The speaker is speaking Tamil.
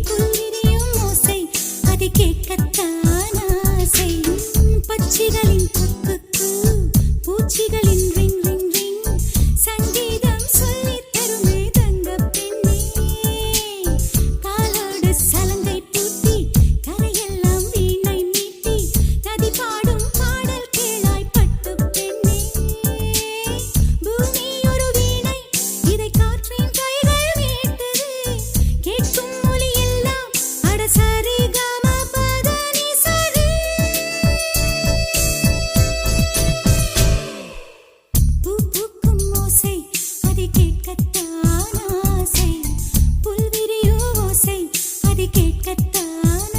புல்லிரியும் ஓசை சங்கீதம் சொல்லி காலோடு சலங்கை பூட்டி கரையெல்லாம் வீணை பாடல் கேளாய் பட்டு பெண்ணே. இதை காற்றின் கைகள் கெட்டான